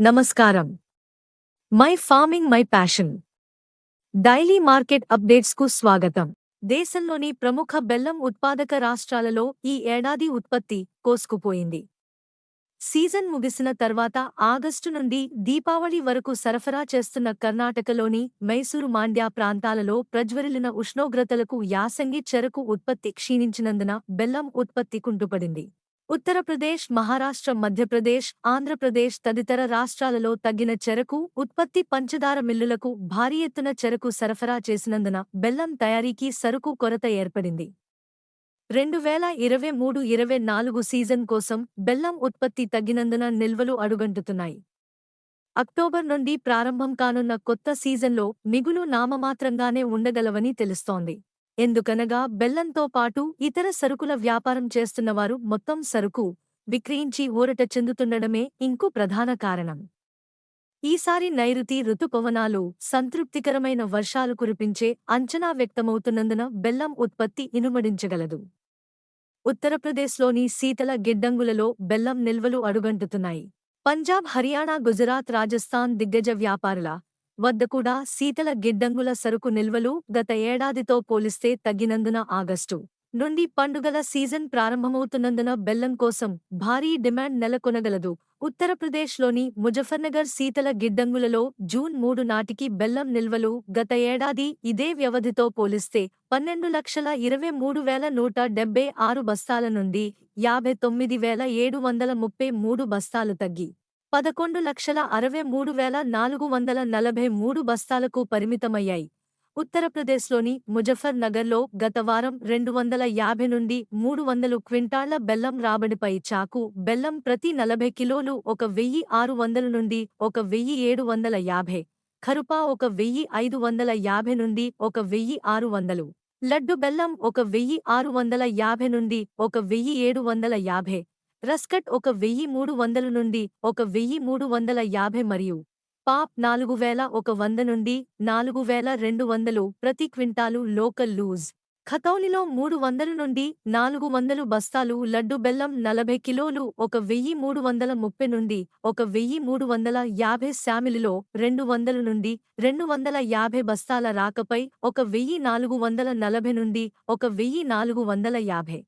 నమస్కారం. My farming my passion. Daily market అప్డేట్స్కు స్వాగతం. దేశంలోని ప్రముఖ బెల్లం ఉత్పాదక రాష్ట్రాలలో ఈ ఏడాది ఉత్పత్తి కోసుకుపోయింది. సీజన్ ముగిసిన తర్వాత ఆగస్టు నుండి దీపావళి వరకు సరఫరా చేస్తున్న కర్ణాటకలోని మైసూరు మాండ్యా ప్రాంతాలలో ప్రజ్వరిలిన ఉష్ణోగ్రతలకు యాసంగి చెరకు ఉత్పత్తి క్షీణించినందున బెల్లం ఉత్పత్తి కుంటుపడింది. ఉత్తరప్రదేశ్ మహారాష్ట్ర మధ్యప్రదేశ్ ఆంధ్రప్రదేశ్ తదితర రాష్ట్రాలలో తగ్గిన చెరకు ఉత్పత్తి పంచదార మిల్లులకు భారీ ఎత్తున చెరకు సరఫరా చేసినందున బెల్లం తయారీకి సరుకు కొరత ఏర్పడింది. రెండు వేల ఇరవై మూడు ఇరవై నాలుగు సీజన్ కోసం బెల్లం ఉత్పత్తి తగ్గినందున నిల్వలు అడుగంటుతున్నాయి. అక్టోబర్ నుండి ప్రారంభం కానున్న కొత్త సీజన్లో మిగులు నామమాత్రంగానే ఉండగలవని తెలుస్తోంది. ఎందుకనగా బెల్లంతో పాటు ఇతర సరుకుల వ్యాపారం చేస్తున్నవారు మొత్తం సరుకు విక్రయించి ఊరట చెందుతుండడమే ఇంకో ప్రధాన కారణం. ఈసారి నైరుతి రుతుపవనాలు సంతృప్తికరమైన వర్షాలు కురిపించే అంచనా వ్యక్తమవుతున్నందున బెల్లం ఉత్పత్తి ఇనుమడించగలదు. ఉత్తరప్రదేశ్లోని శీతల గిడ్డంగులలో బెల్లం నిల్వలు అడుగంటుతున్నాయి. పంజాబ్ హర్యానా గుజరాత్ రాజస్థాన్ దిగ్గజ వ్యాపారుల వద్ద కూడా శీతల గిడ్డంగుల సరుకు నిల్వలు గత ఏడాదితో పోలిస్తే తగ్గినందున ఆగస్టు నుండి పండుగల సీజన్ ప్రారంభమవుతున్నందున బెల్లం కోసం భారీ డిమాండ్ నెలకొనగలదు. ఉత్తరప్రదేశ్లోని ముజఫర్నగర్ శీతల గిడ్డంగులలో జూన్ మూడు నాటికి బెల్లం నిల్వలు గత ఏడాది ఇదే వ్యవధితో పోలిస్తే పన్నెండు లక్షల ఇరవై మూడు వేల నూట డెబ్బై ఆరు బస్తాల నుండి యాభై తొమ్మిది వేల ఏడు వందల ముప్పై మూడు బస్తాలు తగ్గి పదకొండు లక్షల అరవై మూడు వేల నాలుగు వందల నలభై మూడు బస్తాలకు పరిమితమయ్యాయి. ఉత్తరప్రదేశ్లోని ముజఫర్ నగర్లో గత వారం రెండు వందల యాభై నుండి మూడు వందలు క్వింటాళ్ళ బెల్లం రాబడిపై చాకు బెల్లం ప్రతి నలభై కిలోలు ఒక వెయ్యి ఆరు వందల నుండి ఒక వెయ్యి ఏడు వందల యాభై ఖరుపా ఒక వెయ్యి ఐదు వందల యాభై నుండి ఒక వెయ్యి ఆరు వందలు లడ్డు బెల్లం ఒక వెయ్యి ఆరు వందల యాభై నుండి ఒక వెయ్యి ఏడు వందల యాభై రస్కట్ ఒక వెయ్యి మూడు వందల నుండి ఒక వెయ్యి మూడు వందల యాభై మరియు పాప్ నాలుగు వేల ఒక వంద నుండి నాలుగు వేల రెండు వందలు ప్రతి క్వింటాలు లోకల్ లూజ్. ఖతౌలిలో మూడు వందల నుండి నాలుగు వందలు బస్తాలు లడ్డు బెల్లం నలభై కిలోలు ఒక వెయ్యి మూడు వందల ముప్పై నుండి ఒక వెయ్యి మూడు వందల యాభై శామిలిలో రెండు వందల నుండి రెండు వందల యాభై బస్తాల రాకపై ఒక వెయ్యి నాలుగు వందల నలభై నుండి ఒక వెయ్యి నాలుగు వందల యాభై.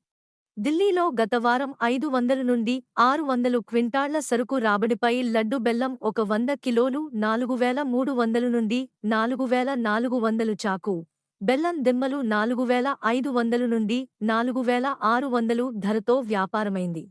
ఢిల్లీలో గత వారం ఐదు వందల నుండి ఆరు వందలు క్వింటాళ్ళ సరుకు రాబడిపై లడ్డు బెల్లం ఒక వంద కిలోలు నాలుగు వేల మూడు వందలు నుండి నాలుగు వేల నాలుగు వందలు చాకు. బెల్లం దిమ్మలు నాలుగు వేల ఐదు వందలు నుండి నాలుగు వేల ఆరు వందలు ధరతో వ్యాపారమైంది.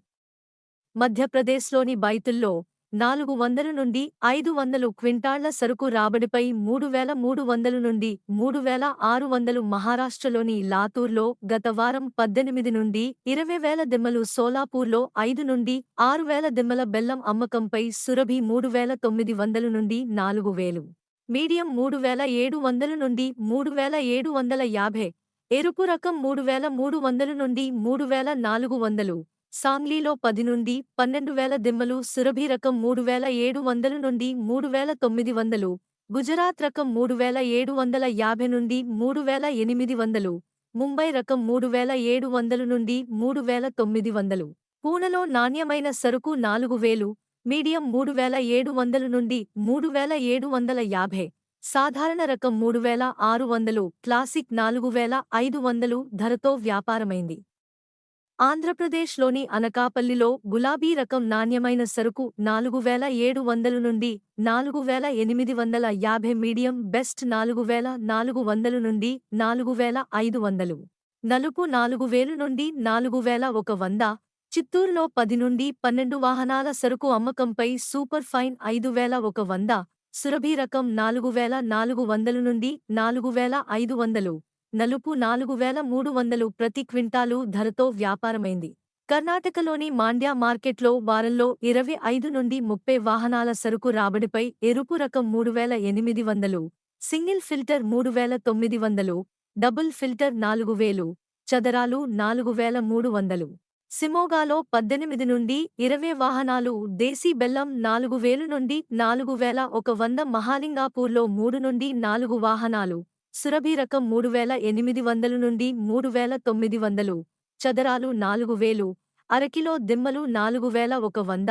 మధ్యప్రదేశ్లోని బైతుల్లో నాలుగు వందల నుండి ఐదు వందలు క్వింటాళ్ళ సరుకు రాబడిపై మూడు వేల మూడు వందలు నుండి మూడు వేల ఆరు వందలు మహారాష్ట్రలోని లాతూర్లో గత వారం పద్దెనిమిది నుండి ఇరవై వేల దిమ్మలు సోలాపూర్లో ఐదు నుండి ఆరు వేల దిమ్మల బెల్లం అమ్మకంపై సురభి మూడు వేల తొమ్మిది వందల నుండి నాలుగు వేలు. మీడియం మూడు వేల ఏడు వందల నుండి మూడు వేల ఏడు వందల యాభై. ఎరుపు రకం మూడు వేల మూడు వందల నుండి మూడు వేల నాలుగు వందలు. సాంగ్లీలో పది నుండి పన్నెండు వేల దిమ్మలు సురభి రకం మూడు వేల ఏడు వందలు నుండి మూడు వేల తొమ్మిది వందలు గుజరాత్ రకం మూడు వేల ఏడు వందల యాభై నుండి మూడు వేల ఎనిమిది వందలు ముంబై రకం మూడు వేల ఏడు వందలు నుండి మూడు వేల తొమ్మిది వందలు. పూణలో నాణ్యమైన సరుకు నాలుగు వేలు మీడియం మూడు వేల ఏడు వందల నుండి మూడు వేల ఏడు వందల యాభై సాధారణ రకం మూడు వేల ఆరు వందలు క్లాసిక్ నాలుగు వేల ఐదు వందలు ధరతో వ్యాపారమైంది. ఆంధ్రప్రదేశ్లోని అనకాపల్లిలో గులాబీ రకం నాణ్యమైన సరుకు నాలుగు వేల ఏడు వందల నుండి నాలుగు వేల ఎనిమిది వందల యాభై మీడియం బెస్ట్ నాలుగు వేల నాలుగు వందల నుండి నాలుగు వేల ఐదు వందలు. నలుపు నాలుగు వేలు నుండి నాలుగు వేల ఒక వంద. చిత్తూరులో పది నుండి పన్నెండు వాహనాల సరుకు అమ్మకంపై సూపర్ ఫైన్ ఐదు వేల ఒక వంద. సురభి రకం నాలుగు వేల నాలుగు వందల నుండి నాలుగు వేల ఐదు వందలు. నలుపు నాలుగు వేల మూడు వందలు ప్రతి క్వింటాలు ధరతో వ్యాపారమైంది. కర్ణాటకలోని మాండ్యా మార్కెట్లో వారంలో ఇరవై ఐదు నుండి ముప్పై వాహనాల సరుకు రాబడిపై ఎరుపు రకం మూడు వేల ఎనిమిది వందలు సింగిల్ ఫిల్టర్ మూడు వేల తొమ్మిది వందలు డబుల్ ఫిల్టర్ నాలుగు వేలు చదరాలు నాలుగు వేల మూడు వందలు. సిమోగాలో పద్దెనిమిది నుండి ఇరవై వాహనాలు దేశీ బెల్లం నాలుగు వేలు నుండి నాలుగు వేల ఒక వంద మహాలింగాపూర్లో మూడు నుండి నాలుగు వాహనాలు సురభి రకం మూడు వేల ఎనిమిది వందలు నుండి మూడు వేల తొమ్మిది వందలు. చదరాలు నాలుగు వేలు. అరకిలో దిమ్మలు నాలుగు వేల ఒక వంద.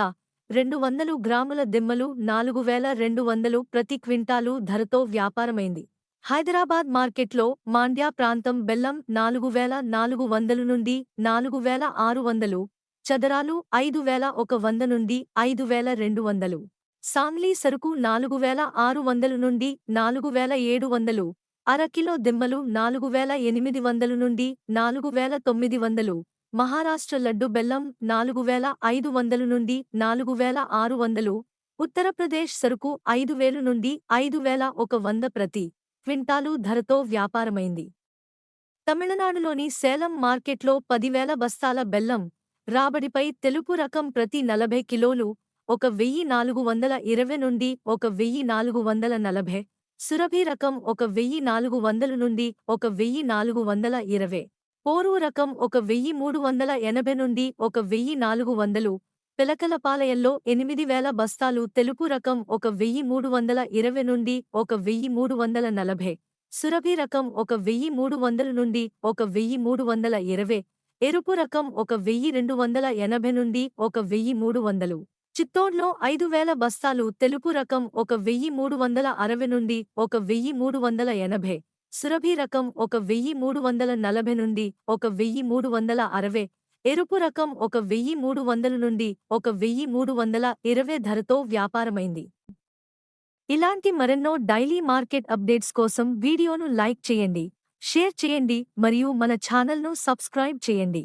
రెండు వందలు గ్రాముల దిమ్మలు నాలుగు వేల రెండు వందలు ప్రతి క్వింటాలు ధరతో వ్యాపారమైంది. హైదరాబాద్ మార్కెట్లో మాండ్యా ప్రాంతం బెల్లం నాలుగు వేల నాలుగు వందలు నుండి నాలుగు వేల ఆరు వందలు. చదరాలు ఐదు వేల ఒక వంద నుండి ఐదు వేల రెండు వందలు. సాంగ్లీ సరుకు నాలుగు వేల ఆరు వందలు నుండి నాలుగు వేల ఏడు వందలు. అరకిలో దిమ్మలు నాలుగు వేల ఎనిమిది వందలు నుండి నాలుగు వేల తొమ్మిది వందలు. మహారాష్ట్ర లడ్డు బెల్లం నాలుగు వేల ఐదు వందలు నుండి నాలుగు వేల ఆరు వందలు. ఉత్తరప్రదేశ్ సరుకు ఐదు వేలు నుండి ఐదు వేల ఒక వంద ప్రతి క్వింటాలు ధరతో వ్యాపారమైంది. తమిళనాడులోని సేలం మార్కెట్లో పదివేల బస్తాల బెల్లం రాబడిపై తెలుపు రకం ప్రతి నలభై కిలోలు ఒక వెయ్యి నాలుగు వందల ఇరవై నుండి ఒక వెయ్యి నాలుగు వందల నలభై సురభి రకం ఒక వెయ్యి నాలుగు వందలు నుండి ఒక వెయ్యి నాలుగు వందల ఇరవై పోరు రకం ఒక వెయ్యి మూడు వందల ఎనభై నుండి ఒక వెయ్యి నాలుగు వందలు పిలకలపాలయంలో ఎనిమిది వేల బస్తాలు తెలుపు రకం ఒక వెయ్యి మూడు వందల ఇరవై నుండి ఒక వెయ్యి మూడు వందల నలభై సురభి రకం ఒక వెయ్యి మూడు వందల నుండి ఒక వెయ్యి మూడు వందల ఇరవై ఎరుపు రకం ఒక వెయ్యి రెండు వందల ఎనభై నుండి ఒక వెయ్యి మూడు వందలు చిత్తోడ్లో ఐదు వేల బస్తాలు తెలుపు రకం ఒక వెయ్యి మూడు వందల అరవై నుండి ఒక వెయ్యి మూడు వందల ఎనభై సురభి రకం ఒక వెయ్యి మూడు వందల నలభై నుండి ఒక వెయ్యి మూడు వందల అరవై ఎరుపు రకం ఒక వెయ్యి మూడు వందల నుండి ఒక వెయ్యి మూడు వందల ఇరవై ధరతో వ్యాపారమైంది. ఇలాంటి మరెన్నో డైలీ మార్కెట్ అప్డేట్స్ కోసం వీడియోను లైక్ చేయండి షేర్ చేయండి మరియు మన ఛానల్ను సబ్స్క్రైబ్ చేయండి.